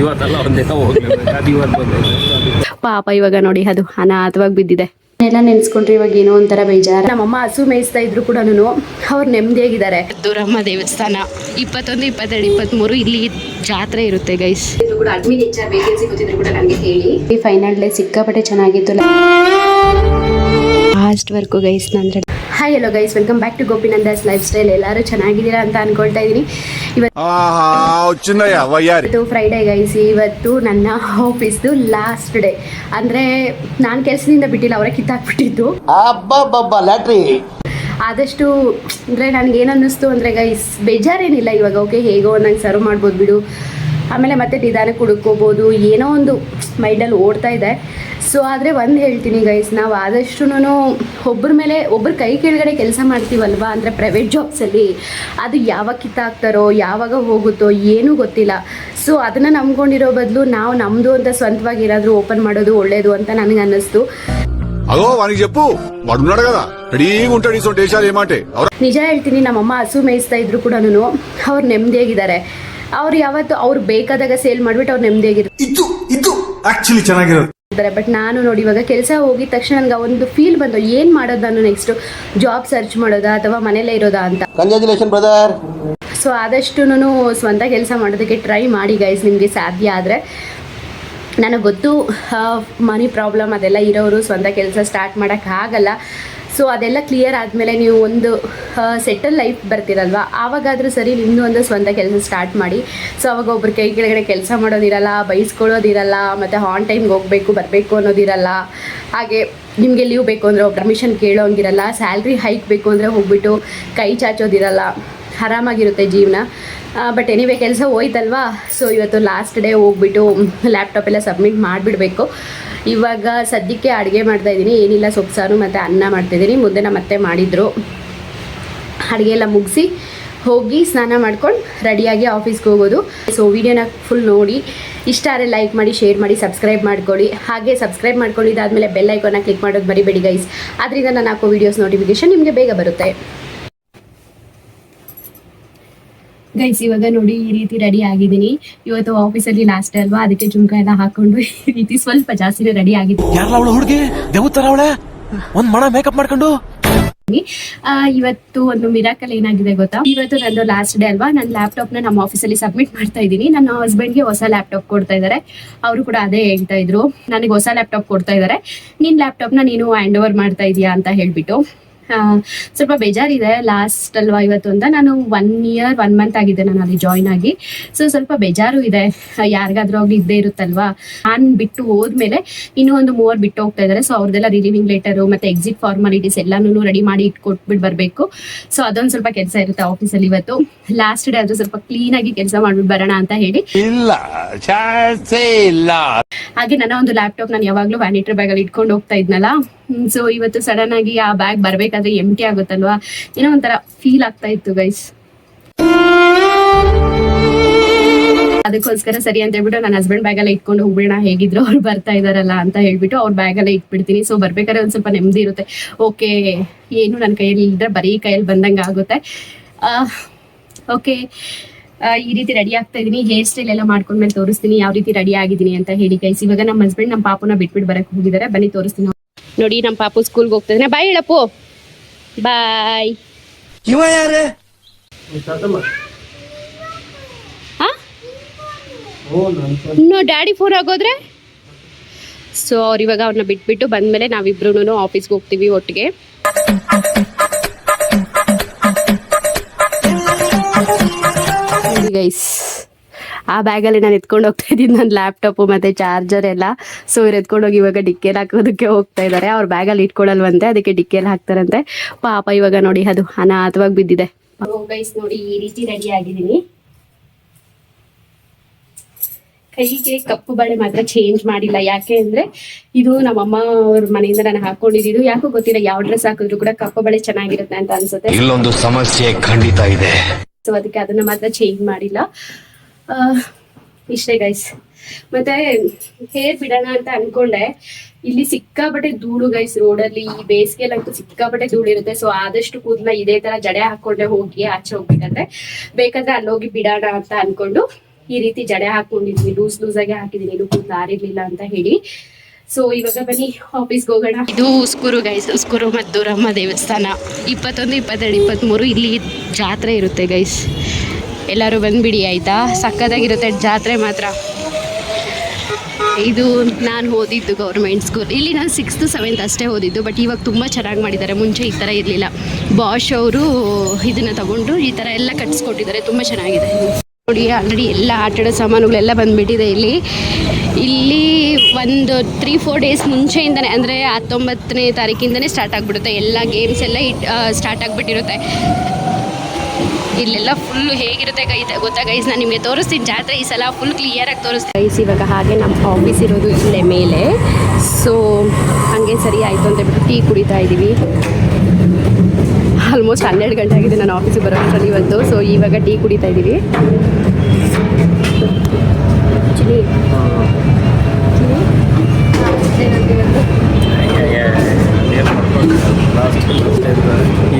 ಇವತ್ತೆಲ್ಲ ಒಂದಿನ ಹೋಗ್ಲೇಬೇಕು ಅದು ಇವತ್ತು ಬಂದೈತೆ ಪಾಪ ಇವಾಗ ನೋಡಿ ಅದು ಅನಾಥವಾಗಿ ಬಿದ್ದಿದೆ. ಎಲ್ಲ ನೆನ್ಸ್ಕೊಂಡ್ರೆ ಇವಾಗ ಏನೋ ಒಂಥರ ಬೇಜಾರ. ನಮ್ಮಮ್ಮ ಹಸು ಮೇಯಿಸ್ತಾ ಇದ್ರು ಕೂಡ ಅವ್ರು ನೆಮ್ಮದಿಯಾಗಿದ್ದಾರೆ ದುರಮ್ಮ ದೇವಸ್ಥಾನ. ಇಪ್ಪತ್ತೊಂದು ಇಪ್ಪತ್ತೆರಡು ಇಪ್ಪತ್ತ್ಮೂರು ಇಲ್ಲಿ ಜಾತ್ರೆ ಇರುತ್ತೆ ಗೈಸ್ ಇದು ಕೂಡ ಅಡ್ಮಿನ್ ಹೆಚ್ಚಾಗಿ ವೇಕೆನ್ಸಿ ಗೊತ್ತಿದ್ರು ಕೂಡ ನನಗೆ ಹೇಳಿ. ಈ ಫೈನಲ್ ಡೇ ಸಿಕ್ಕಾಪಟ್ಟೆ ಚೆನ್ನಾಗಿತ್ತು. Last work guys ನಂದ್ರೆ hi hello guys welcome back to Gopinanda's lifestyle ಎಲ್ಲರೂ ಚೆನ್ನಾಗಿದ್ದೀರಾ ಅಂತ ಅನ್ಕೊಳ್ತಾ ಇದ್ದೀನಿ. ಇವತ್ತು ಫ್ರೈಡೇ ಗೈಸ್ ಇವತ್ತು ನನ್ನ ಆಫೀಸ್ದು ಲಾಸ್ಟ್ ಡೇ ಅಂದ್ರೆ ನಾನು ಕೆಲಸದಿಂದ ಬಿಟ್ಟಿಲ್ಲ ಅವರೇ ಕಿತ್ತಾಕ್ಬಿಟ್ಟಿದ್ದು. ಆದಷ್ಟು ಅಂದ್ರೆ ನನ್ಗೆ ಏನನ್ನಿಸ್ತು ಅನ್ನಿಸ್ತು ಅಂದರೆ ಗೈಸ್ ಬೇಜಾರೇನಿಲ್ಲ ಇವಾಗ. ಓಕೆ ಹೇಗೋ ನಂಗೆ ಸರ್ವ್ ಮಾಡ್ಬೋದು ಬಿಡು. ಆಮೇಲೆ ಮತ್ತೆ ನಿಧಾನಕ್ಕೆ ಹುಡುಕೋಬೋದು ಏನೋ ಒಂದು ಮೈಂಡಲ್ಲಿ ಓಡ್ತಾ ಇದೆ ಸೊ ಆದರೆ ಒಂದು ಹೇಳ್ತೀನಿ ಗೈಸ್ ನಾವು ಆದಷ್ಟು ಒಬ್ಬರ ಮೇಲೆ ಒಬ್ಬರ ಕೈ ಕೆಳಗಡೆ ಕೆಲಸ ಮಾಡ್ತೀವಲ್ವಾ ಅಂದರೆ ಪ್ರೈವೇಟ್ ಜಾಬ್ಸಲ್ಲಿ ಅದು ಯಾವಾಗ ಕಿತ್ತಾಕ್ತಾರೋ ಯಾವಾಗ ಹೋಗುತ್ತೋ ಏನೂ ಗೊತ್ತಿಲ್ಲ ಸೊ ಅದನ್ನು ನಂಬ್ಕೊಂಡಿರೋ ಬದಲು ನಾವು ನಮ್ಮದು ಅಂತ ಸ್ವಂತವಾಗಿ ಏನಾದರೂ ಓಪನ್ ಮಾಡೋದು ಒಳ್ಳೆಯದು ಅಂತ ನನಗೆ ಅನ್ನಿಸ್ತು అగో వానికి చెప్పు వాడు ఉన్నాడు కదా రెడీగా ఉంటాడు ఈ సొంత దేశాలు ఏమంటే అవరా ನಿಜ ಹೇಳ್ತೀನಿ ನಮ್ಮಮ್ಮ ಹಸು ಮೇಯಿಸ್ತಾ ಇದ್ರು ಕೂಡ ಅವ್ರು ನೆಮ್ಮದಿಯಾಗಿದ್ದಾರೆ ಅವ್ರು ಯಾವತ್ತು ಅವ್ರು ಬೇಕಾದಾಗ ಸೇಲ್ ಮಾಡ್ಬಿಟ್ಟು ಅವ್ರು ನೆಮ್ಮದಿಯಾಗಿರ್ತಾರೆ ಚೆನ್ನಾಗಿರೋದು. ಬಟ್ ನಾನು ನೋಡಿ ಇವಾಗ ಕೆಲಸ ಹೋಗಿದ ತಕ್ಷಣ ನನಗೆ ಒಂದು ಫೀಲ್ ಬಂದು ಏನು ಮಾಡೋದು ನಾನು ನೆಕ್ಸ್ಟ್ ಜಾಬ್ ಸರ್ಚ್ ಮಾಡೋದಾ ಅಥವಾ ಮನೇಲೇ ಇರೋದಾ ಅಂತ. ಕಂಗ್ರಾಚುಲೇಷನ್ ಬ್ರದರ್ ಸೊ ಆದಷ್ಟು ಸ್ವಂತ ಕೆಲಸ ಮಾಡೋದಕ್ಕೆ ಟ್ರೈ ಮಾಡಿ ಗೈಸ್ ನಿಮಗೆ ಸಾಧ್ಯ ಆದರೆ. ನನಗೆ ಗೊತ್ತು ಮನಿ ಪ್ರಾಬ್ಲಮ್ ಅದೆಲ್ಲ ಇರೋರು ಸ್ವಂತ ಕೆಲಸ ಸ್ಟಾರ್ಟ್ ಮಾಡೋಕ್ಕಾಗಲ್ಲ ಸೊ ಅದೆಲ್ಲ ಕ್ಲಿಯರ್ ಆದಮೇಲೆ ನೀವು ಒಂದು ಸೆಟಲ್ ಲೈಫ್ ಬರ್ತಿರಲ್ವ? ಆವಾಗಾದರೂ ಸರಿ ನಿಮ್ಮದು ಒಂದು ಸ್ವಂತ ಕೆಲಸ ಸ್ಟಾರ್ಟ್ ಮಾಡಿ. ಸೊ ಅವಾಗ ಒಬ್ರು ಕೈ ಕೆಳಗಡೆ ಕೆಲಸ ಮಾಡೋದಿರಲ್ಲ, ಬೈಸ್ಕೊಳ್ಳೋದಿರಲ್ಲ, ಮತ್ತು ಆನ್ ಟೈಮ್ಗೆ ಹೋಗಬೇಕು, ಬರಬೇಕು ಅನ್ನೋದಿರಲ್ಲ. ಹಾಗೆ ನಿಮಗೆ ಲೀವ್ ಬೇಕು ಅಂದರೆ ಪರ್ಮಿಷನ್ ಕೇಳೋಂಗಿರಲ್ಲ ಸ್ಯಾಲ್ರಿ ಹೈಕ್ ಬೇಕು ಅಂದರೆ ಹೋಗ್ಬಿಟ್ಟು ಕೈ ಚಾಚೋದಿರಲ್ಲ. ಆರಾಮಾಗಿರುತ್ತೆ ಜೀವನ. ಬಟ್ ಎನಿವೆ ಕೆಲಸ ಹೋಯ್ತಲ್ವಾ? ಸೊ ಇವತ್ತು ಲಾಸ್ಟ್ ಡೇ ಹೋಗ್ಬಿಟ್ಟು ಲ್ಯಾಪ್ಟಾಪ್ ಎಲ್ಲ ಸಬ್ಮಿಟ್ ಮಾಡಿಬಿಡ್ಬೇಕು. ಇವಾಗ ಸದ್ಯಕ್ಕೆ ಅಡುಗೆ ಮಾಡ್ತಾ ಇದ್ದೀನಿ. ಏನಿಲ್ಲ, ಸೊಪ್ಪು, ಸಾರು ಮತ್ತು ಅನ್ನ ಮಾಡ್ತಾಯಿದ್ದೀನಿ ನಮ್ಮ ಮತ್ತೆ ಮಾಡಿದರು. ಅಡುಗೆ ಎಲ್ಲ ಮುಗಿಸಿ ಹೋಗಿ ಸ್ನಾನ ಮಾಡ್ಕೊಂಡು ರೆಡಿಯಾಗಿ ಆಫೀಸ್ಗೆ ಹೋಗೋದು. ಸೊ ವಿಡಿಯೋನ ಫುಲ್ ನೋಡಿ. ಇಷ್ಟ ಆದರೆ ಲೈಕ್ ಮಾಡಿ ಶೇರ್ ಮಾಡಿ ಸಬ್ಸ್ಕ್ರೈಬ್ ಮಾಡ್ಕೊಳ್ಳಿ. ಹಾಗೆ ಸಬ್ಸ್ಕ್ರೈಬ್ ಮಾಡ್ಕೊಂಡಿದ್ದಾದಮೇಲೆ ಬೆಲ್ ಐಕಾನ ಕ್ಲಿಕ್ ಮಾಡೋದು ಬರೀಬೇಡಿ ಗೈಸ್ ಅದರಿಂದ ನಾನು ಹಾಕೋ ವೀಡಿಯೋಸ್ ನೋಟಿಫಿಕೇಶನ್ ನಿಮಗೆ ಬೇಗ ಬರುತ್ತೆ. ಗೈಸ್ ಇವಾಗ ನೋಡಿ ಈ ರೀತಿ ರೆಡಿ ಆಗಿದ್ದೀನಿ. ಇವತ್ತು ಆಫೀಸಲ್ಲಿ ಲಾಸ್ಟ್ ಅಲ್ವಾ? ಅದಕ್ಕೆ ಜುಮ್ಕ ಎಲ್ಲ ಹಾಕೊಂಡು ಈ ರೀತಿ ಸ್ವಲ್ಪ ಜಾಸ್ತಿನೇ ರೆಡಿ ಆಗಿದೆ ಇವತ್ತು ಒಂದು ಮಿರಾಕಲ್ ಏನಾಗಿದೆ ಗೊತ್ತಾ? ಇವತ್ತು ನಂದು ಲಾಸ್ಟ್ ಡೇ ಅಲ್ವಾ? ನನ್ನ ಲ್ಯಾಪ್ಟಾಪ್ನ ನಮ್ಮ ಆಫೀಸಲ್ಲಿ ಸಬ್ಮಿಟ್ ಮಾಡ್ತಾ ಇದ್ದೀನಿ. ನನ್ನ ಹಸ್ಬೆಂಡ್ಗೆ ಹೊಸ ಲ್ಯಾಪ್ಟಾಪ್ ಕೊಡ್ತಾ ಇದ್ದಾರೆ ಅವರು ಕೂಡ ಅದೇ ಹೇಳ್ತಾ ಇದ್ರು. ನನಗೆ ಹೊಸ ಲ್ಯಾಪ್ಟಾಪ್ ಕೊಡ್ತಾ ಇದಾರೆ. ನಿನ್ ಲ್ಯಾಪ್ಟಾಪ್ನ ನೀನು ಹ್ಯಾಂಡ್ ಓವರ್ ಮಾಡ್ತಾ ಇದೀಯಾ ಅಂತ ಹೇಳ್ಬಿಟ್ಟು. ಸ್ವಲ್ಪ ಬೇಜಾರಿದೆ ಲಾಸ್ಟ್ ಅಲ್ವಾ ಇವತ್ತು ಅಂತ. ನಾನು ಒನ್ ಇಯರ್ ಒನ್ ಮಂತ್ ಆಗಿದೆ ನಾನು ಅಲ್ಲಿ ಜಾಯ್ನ್ ಆಗಿ. ಸೊ ಸ್ವಲ್ಪ ಬೇಜಾರು ಇದೆ. ಯಾರಿಗಾದ್ರೂ ಆಗ್ಲಿ ಇದ್ದೇ ಇರುತ್ತಲ್ವಾ? ನಾನು ಬಿಟ್ಟು ಹೋದ್ಮೇಲೆ ಇನ್ನೂ ಒಂದು ಮೂವರ್ ಬಿಟ್ಟು ಹೋಗ್ತಾ ಇದ್ದಾರೆ ಸೊ ಅವ್ರದ್ದೆಲ್ಲ ರಿಲೀವಿಂಗ್ ಲೆಟರ್ ಮತ್ತೆ ಎಕ್ಸಿಟ್ ಫಾರ್ಮಾಲಿಟೀಸ್ ಎಲ್ಲಾನು ರೆಡಿ ಮಾಡಿ ಇಟ್ಕೊಟ್ಬಿಟ್ಟು ಬರಬೇಕು. ಸೊ ಅದೊಂದು ಸ್ವಲ್ಪ ಕೆಲಸ ಇರುತ್ತೆ ಆಫೀಸಲ್ಲಿ ಇವತ್ತು. ಲಾಸ್ಟ್ ಡೇ ಆದ್ರೂ ಸ್ವಲ್ಪ ಕ್ಲೀನ್ ಆಗಿ ಕೆಲಸ ಮಾಡ್ಬಿಟ್ಟು ಬರೋಣ ಅಂತ ಹೇಳಿ. ಇಲ್ಲ. ಹಾಗೆ ನನ್ನ ಒಂದು ಲ್ಯಾಪ್ಟಾಪ್ ನಾನು ಯಾವಾಗಲೂ ವ್ಯಾನಿಟರ್ ಬ್ಯಾಗ್ ಅಲ್ಲಿ ಇಟ್ಕೊಂಡು ಹೋಗ್ತಾ ಇದ್ನಲ್ಲ? ಸೊ ಇವತ್ತು ಸಡನ್ ಆಗಿ ಆ ಬ್ಯಾಗ್ ಬರ್ಬೇಕಾದ್ರೆ ಎಂಟಿ ಆಗುತ್ತಲ್ವಾ? ಏನೋ ಒಂಥರ ಫೀಲ್ ಆಗ್ತಾ ಇತ್ತು ಗೈಸ್ ಅದಕ್ಕೋಸ್ಕರ ಸರಿ ಅಂತ ಹೇಳ್ಬಿಟ್ಟು ನನ್ನ ಹಸ್ಬೆಂಡ್ ಬ್ಯಾಗ್ ಎಲ್ಲ ಇಟ್ಕೊಂಡು ಹೋಗ್ಬಿಡೋಣ, ಹೇಗಿದ್ರು ಅವ್ರು ಬರ್ತಾ ಇದಾರಲ್ಲ ಅಂತ ಹೇಳ್ಬಿಟ್ಟು ಅವ್ರ ಬ್ಯಾಗ್ ಎಲ್ಲ ಇಟ್ಬಿಡ್ತೀನಿ. ಸೊ ಬರ್ಬೇಕಾದ್ರೆ ಒಂದ್ ಸ್ವಲ್ಪ ನೆಮ್ಮದಿ ಇರುತ್ತೆ. ಓಕೆ ಏನು ನನ್ನ ಕೈಯಲ್ಲಿ ಇದ್ರೆ ಬರೀ ಕೈಯಲ್ಲಿ ಬಂದಂಗೆ ಆಗುತ್ತೆ. ಓಕೆ ಈ ರೀತಿ ರೆಡಿ ಆಗ್ತಾ ಇದೀನಿ. ಹೇರ್ ಸ್ಟೈಲ್ ಎಲ್ಲ ಮಾಡ್ಕೊಂಡ್ ಮೇಲೆ ತೋರಿಸ್ತೀನಿ. ಯಾವ ರೀತಿ ರೆಡಿ ಆಗಿದ್ದೀನಿ ಅಂತ ಹೇಳಿ ಕೈಸಿ ಇವಾಗ ನಮ್ಮ ಹಸ್ಬೆಂಡ್ ನಮ್ಮ ಪಾಪುನ ಬಿಟ್ಬಿಟ್ಟು ಬರಕ್ ಹೋಗಿದ್ದಾರೆ. ಬನ್ನಿ ತೋರಿಸ್ತೀನಿ ನೋಡಿ. ನಮ್ಮ ಪಾಪು ಸ್ಕೂಲ್ಗೆ ಹೋಗ್ತಾ ಇದ್ದಾನೆ ಬಾಯ್ ಹೇಳಪ್ಪು. ಬಾಯ್ ಇನ್ನು ಡ್ಯಾಡಿ ಫೋನ್ ಆಗೋದ್ರೆ ಸೊ ಅವ್ರು ಇವಾಗ ಅವ್ರನ್ನ ಬಿಟ್ಬಿಟ್ಟು ಬಂದ್ಮೇಲೆ ನಾವಿಬ್ರು ಆಫೀಸ್ಗೆ ಹೋಗ್ತೀವಿ ಒಟ್ಟಿಗೆ. ಗೈಸ್ ಆ ಬ್ಯಾಗಲ್ಲಿ ನಾನು ಎತ್ಕೊಂಡು ಹೋಗ್ತಾ ಇದ್ದೀನಿ. ನನ್ನ ಲ್ಯಾಪ್ಟಾಪು ಮತ್ತು ಚಾರ್ಜರ್ ಎಲ್ಲ. ಸೊ ಇವ್ರು ಎತ್ಕೊಂಡು ಹೋಗಿ ಇವಾಗ ಡಿಕ್ಕೇಲಿ ಹಾಕೋದಕ್ಕೆ ಹೋಗ್ತಾ ಇದ್ದಾರೆ ಅವ್ರ ಬ್ಯಾಗಲ್ಲಿ ಇಟ್ಕೊಳ್ಳಲ್ವಂತೆ. ಅದಕ್ಕೆ ಡಿಕ್ಕೇಲಿ ಹಾಕ್ತಾರಂತೆ. ಪಾಪ ಇವಾಗ ನೋಡಿ ಅದು ಅನಾಥವಾಗಿ ಬಿದ್ದಿದೆ. ಗೈಸ್ ನೋಡಿ ಈ ರೀತಿ ರೆಡಿ ಆಗಿದ್ದೀನಿ. ಕೈಗೆ ಕಪ್ಪು ಬಳೆ ಮಾತ್ರ ಚೇಂಜ್ ಮಾಡಿಲ್ಲ. ಯಾಕೆ ಅಂದ್ರೆ ಇದು ನಮ್ಮಮ್ಮ ಅವ್ರ ಮನೆಯಿಂದ ನಾನು ಹಾಕೊಂಡಿದ್ದು ಯಾಕೋ ಗೊತ್ತಿಲ್ಲ ಯಾವ ಡ್ರೆಸ್ ಹಾಕಿದ್ರು ಕೂಡ ಕಪ್ಪು ಬಳೆ ಚೆನ್ನಾಗಿರುತ್ತೆ ಅಂತ ಅನ್ಸುತ್ತೆ. ಇಲ್ಲೊಂದು ಸಮಸ್ಯೆ ಖಂಡಿತ ಇದೆ. ಸೊ ಅದಕ್ಕೆ ಅದನ್ನ ಮಾತ್ರ ಚೇಂಜ್ ಮಾಡಿಲ್ಲ. ಇಷ್ಟೇ ಗೈಸ್ ಮತ್ತೆ ಹೇರ್ ಬಿಡೋಣ ಅಂತ ಅನ್ಕೊಂಡೆ. ಇಲ್ಲಿ ಸಿಕ್ಕಾಪಟ್ಟೆ ಧೂಳು ಗೈಸ್ ರೋಡಲ್ಲಿ ಈ ಬೇಸಿಗೆಲ್ಲಂತೂ ಸಿಕ್ಕಾಪಟ್ಟೆ ಧೂಳು ಇರುತ್ತೆ. ಸೊ ಆದಷ್ಟು ಕೂದಲ ಇದೇ ತರ ಜಡೆ ಹಾಕೊಂಡೆ ಹೋಗಿ ಆಚೆ ಹೋಗ್ಬೇಕಂದ್ರೆ ಬೇಕಾದ್ರೆ ಅಲ್ಲೋಗಿ ಬಿಡೋಣ ಅಂತ ಅನ್ಕೊಂಡು ಈ ರೀತಿ ಜಡೆ ಹಾಕೊಂಡಿದ್ವಿ ಲೂಸ್ ಲೂಸ್ ಆಗಿ ಹಾಕಿದೀನಿ. ಇದು ಕೂದಲು ಆರಿರ್ಲಿಲ್ಲ ಅಂತ ಹೇಳಿ. ಸೊ ಇವಾಗ ಬನ್ನಿ ಆಫೀಸ್ಗೆ ಹೋಗೋಣ. ಇದು ಉಸ್ಕೂರು ಗೈಸ್ ಉಸ್ಕೂರು ಮದ್ದೂರಮ್ಮ ದೇವಸ್ಥಾನ. ಇಪ್ಪತ್ತೊಂದು, ಇಪ್ಪತ್ತೆರಡು, ಇಪ್ಪತ್ತ್ಮೂರು, ಇಲ್ಲಿ ಜಾತ್ರೆ ಇರುತ್ತೆ ಗೈಸ್ ಎಲ್ಲರೂ ಬಂದ್ಬಿಡಿ, ಆಯಿತಾ? ಸಕ್ಕತ್ತಾಗಿರುತ್ತೆ ಜಾತ್ರೆ ಮಾತ್ರ. ಇದು ನಾನು ಓದಿದ್ದು ಗೌರ್ಮೆಂಟ್ ಸ್ಕೂಲ್ ಇಲ್ಲಿ ನಾನು ಸಿಕ್ಸ್ತು ಸೆವೆಂತ್ ಅಷ್ಟೇ ಓದಿದ್ದು ಬಟ್ ಇವಾಗ ತುಂಬ ಚೆನ್ನಾಗಿ ಮಾಡಿದ್ದಾರೆ. ಮುಂಚೆ ಈ ಥರ ಇರಲಿಲ್ಲ. ಬಾಷ್ ಅವರು ಇದನ್ನು ತಗೊಂಡು ಈ ಥರ ಎಲ್ಲ ಕಟ್ಸ್ಕೊಟ್ಟಿದ್ದಾರೆ. ತುಂಬ ಚೆನ್ನಾಗಿದೆ. ನೋಡಿ ಆಲ್ರೆಡಿ ಎಲ್ಲ ಆಟಾಡೋ ಸಾಮಾನುಗಳೆಲ್ಲ ಬಂದುಬಿಟ್ಟಿದೆ ಇಲ್ಲಿ. ಇಲ್ಲಿ ಒಂದು ತ್ರೀ ಫೋರ್ ಡೇಸ್ ಮುಂಚೆಯಿಂದನೇ ಅಂದರೆ ಹತ್ತೊಂಬತ್ತನೇ ತಾರೀಕಿಂದನೇ ಸ್ಟಾರ್ಟ್ ಆಗಿಬಿಡುತ್ತೆ. ಎಲ್ಲ ಗೇಮ್ಸ್ ಎಲ್ಲ ಇಟ್ ಸ್ಟಾರ್ಟ್ ಆಗಿಬಿಟ್ಟಿರುತ್ತೆ. ಇಲ್ಲೆಲ್ಲ ಫುಲ್ಲು ಹೇಗಿರುತ್ತೆ ಗೈ ಗೊತ್ತಾ ಗೈಸ್ ನಾನು ನಿಮಗೆ ತೋರಿಸ್ತೀನಿ. ಜಾತ್ರೆ ಈ ಸಲ ಫುಲ್ ಕ್ಲಿಯರಾಗಿ ತೋರಿಸ್ತೀನಿ. ಗೈಸ್ ಇವಾಗ ಹಾಗೆ ನಮ್ಮ ಆಫೀಸ್ ಇರೋದು ಇಲ್ಲೇ ಮೇಲೆ. ಸೊ ಹಾಗೆ ಸರಿ ಆಯಿತು ಅಂತ ಹೇಳ್ಬಿಟ್ಟು ಟೀ ಕುಡಿತಾ ಇದ್ದೀವಿ. ಆಲ್ಮೋಸ್ಟ್ ಹನ್ನೆರಡು ಗಂಟೆ ಆಗಿದೆ ನಾನು ಆಫೀಸಿಗೆ ಬರೋ ಅಷ್ಟರಲ್ಲಿ ಇವತ್ತು. ಸೊ ಇವಾಗ ಟೀ ಕುಡಿತಾ ಇದ್ದೀವಿ.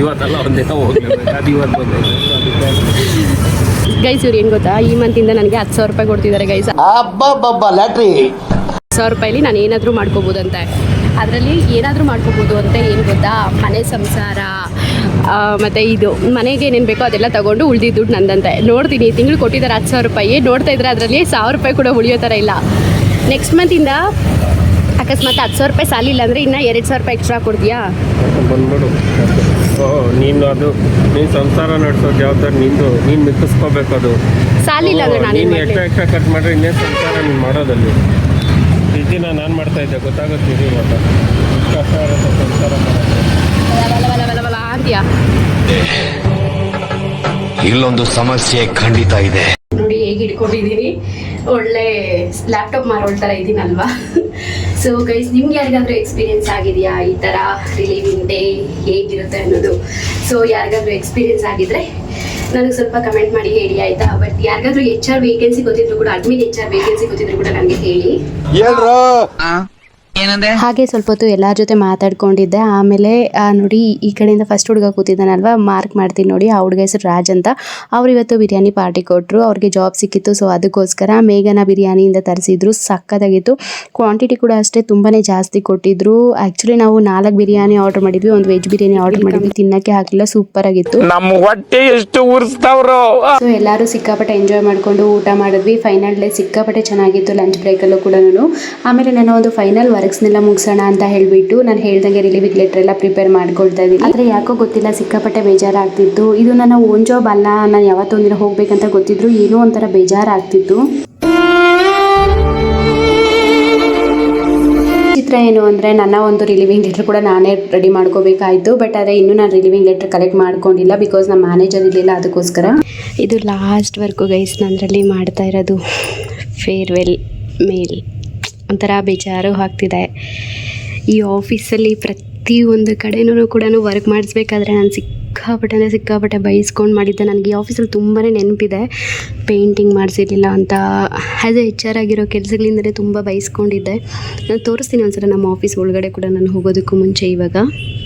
ಇವತ್ತೆಲ್ಲ ಒಂದೇ ಹೋಗ್ಲೇಬೇಕು ಅದು ಇವತ್ತು ಬಂದೈತೆ ಗೈಸ್ ಇವ್ರು ಏನು ಗೊತ್ತಾ? ಈ ಮಂತಿಂದ ನನಗೆ ಹತ್ತು ಸಾವಿರ ರೂಪಾಯಿ ಕೊಡ್ತಿದ್ದಾರೆ ಗೈಸ್ ಸಾವಿರ ರೂಪಾಯಿಲಿ ನಾನು ಏನಾದರೂ ಅಂತ ಅದರಲ್ಲಿ ಏನಾದರೂ ಮಾಡ್ಕೋಬೋದು ಅಂತ ಏನು ಗೊತ್ತಾ? ಮನೆ ಸಂಸಾರ ಮತ್ತೆ ಇದು ಮನೆಗೆ ಏನೇನು ಬೇಕೋ ಅದೆಲ್ಲ ತಗೊಂಡು ಉಳ್ದಿದ್ದು ದುಡ್ಡು ನಂದಂತೆ. ನೋಡ್ತೀನಿ ತಿಂಗಳು ಕೊಟ್ಟಿದ್ದಾರೆ ಹತ್ತು ಸಾವಿರ ರೂಪಾಯಿ. ನೋಡ್ತಾ ಇದ್ರೆ ಅದರಲ್ಲಿ ಸಾವಿರ ರೂಪಾಯಿ ಕೂಡ ಉಳಿಯೋ ಥರ ಇಲ್ಲ. ನೆಕ್ಸ್ಟ್ ಮಂತಿಂದ ಅಕಸ್ಮಾತ್ ಹತ್ತು ಸಾವಿರ ರೂಪಾಯಿ ಸಾಲಿಲ್ಲ ಅಂದರೆ ಇನ್ನೂ ಎರಡು ಸಾವಿರ ರೂಪಾಯಿ ಎಕ್ಸ್ಟ್ರಾ ಕೊಡ್ತೀಯಾ? ಬಂದ್ಬಿಡು. ಓ ನೀನು ಅದು ನೀನು ಸಂಸಾರ ನಡೆಸೋ ಜವಾಬ್ದಾರಿ ನಿಂದು ನೀನು ಮಿಕ್ಕಿಸ್ಕೋಬೇಕು ಅದು ಸಾಲಿಲ್ಲ ಅಂದರೆ ನಾನು ನೀನು ಎಕ್ಸ್ಟ್ರಾ ಎಕ್ಸ್ಟ್ರಾ ಕಟ್ ಮಾಡ್ರೆ ಇನ್ನೇ ಸಂಸಾರ ನೀನು ಮಾಡೋದಲ್ಲಿ? ದಿನ ನಾನು ಮಾಡ್ತಾ ಇದ್ದೆ ಗೊತ್ತಾಗುತ್ತೆ ಇವಾಗ ಇಷ್ಟು ಕಷ್ಟ ಇರುತ್ತೆ ಸಂಸಾರ ಮಾಡೋದು ಅಂತೀಯಾ. ಇಲ್ಲೊಂದು ಸಮಸ್ಯೆ ಖಂಡಿತ ಇದೆ. ಹೇಗೆ ಇಟ್ಕೊಂಡಿದ್ದೀನಿ ಒಳ್ಳೆ ಲ್ಯಾಪ್ಟಾಪ್ ಮಾರೋಳ್ ತರ ಇದ್ದೀನಲ್ವಾ ಸೊ ಗೈಸ್ ನಿಮ್ಗೆ ಯಾರಿಗಾದ್ರೂ ಎಕ್ಸ್ಪೀರಿಯನ್ಸ್ ಆಗಿದೆಯಾ? ಈ ಥರ ರಿಲೀವಿಂಗ್ ಡೇ ಹೇಗಿರುತ್ತೆ ಅನ್ನೋದು. ಸೊ ಯಾರಿಗಾದ್ರೂ ಎಕ್ಸ್ಪೀರಿಯನ್ಸ್ ಆಗಿದ್ರೆ ನನಗೆ ಸ್ವಲ್ಪ ಕಮೆಂಟ್ ಮಾಡಿ ಹೇಳಿ ಆಯ್ತಾ? ಬಟ್ ಯಾರಿಗಾದ್ರೂ ಎಚ್ ಆರ್ ವೇಕೆನ್ಸಿ ಗೊತ್ತಿದ್ರು ಕೂಡ ಅಡ್ಮಿನ್ ಎಚ್ ಆರ್ ವೇಕೆನ್ಸಿ ಗೊತ್ತಿದ್ರು ಕೂಡ ನನಗೆ ಹೇಳಿ. ಹಾಗೆ ಸ್ವಲ್ಪ ಹೊತ್ತು ಎಲ್ಲರ ಜೊತೆ ಮಾತಾಡ್ಕೊಂಡಿದ್ದೆ. ಆಮೇಲೆ ಆ, ನೋಡಿ ಈ ಕಡೆಯಿಂದ ಫಸ್ಟ್ ಹುಡುಗ ಕೂತಿದ್ದಾನಲ್ವಾ? ಮಾರ್ಕ್ ಮಾಡ್ತೀನಿ ನೋಡಿ ಆ ಹುಡುಗ ಹೆಸರು ರಾಜ್ ಅಂತ. ಅವ್ರು ಇವತ್ತು ಬಿರಿಯಾನಿ ಪಾರ್ಟಿ ಕೊಟ್ಟರು ಅವ್ರಿಗೆ ಜಾಬ್ ಸಿಕ್ಕಿತ್ತು ಸೊ ಅದಕ್ಕೋಸ್ಕರ ಮೇಘನ ಬಿರಿಯಾನಿಯಿಂದ ತರಿಸಿದ್ರು. ಸಕ್ಕತ್ತಾಗಿತ್ತು. ಕ್ವಾಂಟಿಟಿ ಕೂಡ ಅಷ್ಟೇ ತುಂಬಾ ಜಾಸ್ತಿ ಕೊಟ್ಟಿದ್ರು. ಆಕ್ಚುಲಿ ನಾವು ನಾಲ್ಕು ಬಿರಿಯಾನಿ ಆರ್ಡರ್ ಮಾಡಿದ್ವಿ ಒಂದು ವೆಜ್ ಬಿರಿಯಾನಿ ಆರ್ಡರ್ ಮಾಡಿದ್ವಿ. ತಿನ್ನಕ್ಕೆ ಹಾಕಿಲ್ಲ ಸೂಪರ್ ಆಗಿತ್ತು. ನಮ್ಮ ಹೊಟ್ಟೆ ಎಷ್ಟು ಉರ್ಸ್ತಾವ್ರೋ. ಸೊ ಎಲ್ಲರೂ ಸಿಕ್ಕಾಪಟ್ಟೆ ಎಂಜಾಯ್ ಮಾಡಿಕೊಂಡು ಊಟ ಮಾಡಿದ್ವಿ. ಫೈನಲ್ ಡೇ ಸಿಕ್ಕಾಪಟ್ಟೆ ಚೆನ್ನಾಗಿತ್ತು ಲಂಚ್ ಬ್ರೇಕಲ್ಲೂ ಕೂಡ ಆಮೇಲೆ ನಾನು ಒಂದು ಫೈನಲ್ ವರ್ಕ್ಸ್ನೆಲ್ಲ ಮುಗಿಸೋಣ ಅಂತ ಹೇಳಿಬಿಟ್ಟು ನಾನು ಹೇಳ್ದಂಗೆ ರಿಲೀವಿಂಗ್ ಲೆಟರ್ ಎಲ್ಲ ಪ್ರಿಪೇರ್ ಮಾಡ್ಕೊಳ್ತಾ ಇದ್ದೀನಿ. ಆದರೆ ಯಾಕೋ ಗೊತ್ತಿಲ್ಲ ಸಿಕ್ಕಾಪಟ್ಟೆ ಬೇಜಾರಾಗ್ತಿತ್ತು. ಇದು ನನ್ನ ಓನ್ ಜಾಬ್ ಅಲ್ಲ ನಾನು ಯಾವತ್ತೊಂದಿನ ಹೋಗ್ಬೇಕಂತ ಗೊತ್ತಿದ್ರು ಏನೋ ಒಂಥರ ಬೇಜಾರಾಗ್ತಿತ್ತು. ಚಿತ್ರ ಏನು ಅಂದರೆ ನನ್ನ ಒಂದು ರಿಲೀವಿಂಗ್ ಲೆಟರ್ ಕೂಡ ನಾನೇ ರೆಡಿ ಮಾಡ್ಕೋಬೇಕಾಯಿತು. ಬಟ್ ಆದರೆ ಇನ್ನೂ ನಾನು ರಿಲೀವಿಂಗ್ ಲೆಟರ್ ಕಲೆಕ್ಟ್ ಮಾಡ್ಕೊಂಡಿಲ್ಲ ಬಿಕಾಸ್ ನಮ್ಮ ಮ್ಯಾನೇಜರ್ ಇರಲಿಲ್ಲ ಅದಕ್ಕೋಸ್ಕರ. ಇದು ಲಾಸ್ಟ್ ವರ್ಕು ಗೈಸ್ ನಂದರಲ್ಲಿ ಮಾಡ್ತಾ ಇರೋದು ಫೇರ್ವೆಲ್ ಮೇಲ್ ಒಂಥರ ಬೇಜಾರು ಆಗ್ತಿದೆ. ಈ ಆಫೀಸಲ್ಲಿ ಪ್ರತಿಯೊಂದು ಕಡೆನೂ ಕೂಡ ವರ್ಕ್ ಮಾಡಿಸ್ಬೇಕಾದ್ರೆ ನಾನು ಸಿಕ್ಕಾಪಟ್ಟೆ ಸಿಕ್ಕಾಪಟ್ಟೆ ಬೈಸ್ಕೊಂಡು ಮಾಡಿದ್ದೆ. ನನಗೆ ಈ ಆಫೀಸಲ್ಲಿ ತುಂಬಾ ನೆನಪಿದೆ. ಪೇಂಟಿಂಗ್ ಮಾಡಿಸಿರ್ಲಿಲ್ಲ ಅಂತ. ಆ್ಯಸ್ ಎ ಎಚ್ ಆರ್ ಆಗಿರೋ ಕೆಲಸಗಳಿಂದಲೇ ತುಂಬ ಬೈಸ್ಕೊಂಡಿದ್ದೆ. ನಾನು ತೋರಿಸ್ತೀನಿ ಒಂದ್ಸಲ ನಮ್ಮ ಆಫೀಸ್ ಒಳಗಡೆ ಕೂಡ ನಾನು ಹೋಗೋದಕ್ಕೂ ಮುಂಚೆ ಇವಾಗ.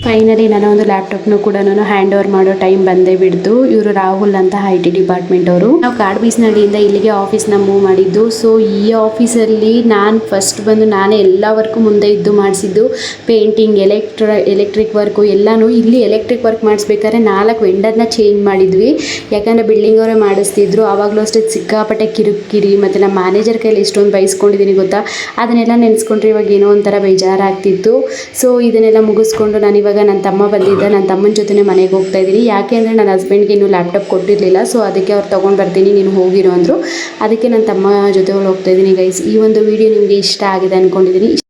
ಫೈನಲಿ ನಾನು ಒಂದು ಲ್ಯಾಪ್ಟಾಪ್ನು ಕೂಡ ನಾನು ಹ್ಯಾಂಡ್ ಓವರ್ ಮಾಡೋ ಟೈಮ್ ಬಂದೇ ಬಿಡ್ತು. ಇವರು ರಾಹುಲ್ ಅಂತ ಐ ಟಿ ಡಿಪಾರ್ಟ್ಮೆಂಟ್ ಅವರು. ನಾವು ಕಾಡ್ ಬೀಸ್ನಳ್ಳಿಯಿಂದ ಇಲ್ಲಿಗೆ ಆಫೀಸ್ನ ಮೂವ್ ಮಾಡಿದ್ದು. ಸೊ ಈ ಆಫೀಸಲ್ಲಿ ನಾನು ಫಸ್ಟ್ ಬಂದು ನಾನೇ ಎಲ್ಲ ವರ್ಕು ಮುಂದೆ ಇದ್ದು ಮಾಡಿಸಿದ್ದು. ಪೇಂಟಿಂಗ್ ಎಲೆಕ್ಟ್ರ ಎಲೆಕ್ಟ್ರಿಕ್ ವರ್ಕು ಎಲ್ಲನೂ ಇಲ್ಲಿ ಎಲೆಕ್ಟ್ರಿಕ್ ವರ್ಕ್ ಮಾಡಿಸ್ಬೇಕಾದ್ರೆ ನಾಲ್ಕು ವೆಂಡರ್ನ ಚೇಂಜ್ ಮಾಡಿದ್ವಿ. ಯಾಕಂದರೆ ಬಿಲ್ಡಿಂಗ್ ಅವರೇ ಮಾಡಿಸ್ತಿದ್ರು. ಆವಾಗಲೂ ಅಷ್ಟೇ ಸಿಕ್ಕಾಪಟ್ಟೆ ಕಿರಿಕಿರಿ ಮತ್ತು ನಮ್ಮ ಮ್ಯಾನೇಜರ್ ಕೈಲಿ ಎಷ್ಟೊಂದು ಬೈಸ್ಕೊಂಡಿದ್ದೀನಿ ಗೊತ್ತಾ? ಅದನ್ನೆಲ್ಲ ನೆನೆಸ್ಕೊಂಡ್ರೆ ಇವಾಗ ಏನೋ ಒಂಥರ ಬೇಜಾರಾಗ್ತಿತ್ತು. ಸೊ ಇದನ್ನೆಲ್ಲ ಮುಗಿಸ್ಕೊಂಡು ನಾನು ಇವಾಗ ನನ್ನ ತಮ್ಮ ಬಂದಿದ್ದೆ, ನನ್ನ ತಮ್ಮನ ಜೊತೆ ಮನೆಗೆ ಹೋಗ್ತಾ ಇದ್ದೀನಿ. ಯಾಕೆ ಅಂದರೆ ನನ್ನ ಹಸ್ಬೆಂಡ್ಗೆ ಇನ್ನೂ ಲ್ಯಾಪ್ಟಾಪ್ ಕೊಟ್ಟಿರಲಿಲ್ಲ. ಸೊ ಅದಕ್ಕೆ ಅವ್ರು ತೊಗೊಂಡು ಬರ್ತೀನಿ, ನೀನು ಹೋಗಿರೋ ಅಂದರು. ಅದಕ್ಕೆ ನನ್ನ ತಮ್ಮ ಜೊತೆ ಹೋಗ್ತಾ ಇದ್ದೀನಿ ಗೈಸ್ ಈ ಒಂದು ವಿಡಿಯೋ ನಿಮಗೆ ಇಷ್ಟ ಆಗಿದೆ ಅಂದ್ಕೊಂಡಿದ್ದೀನಿ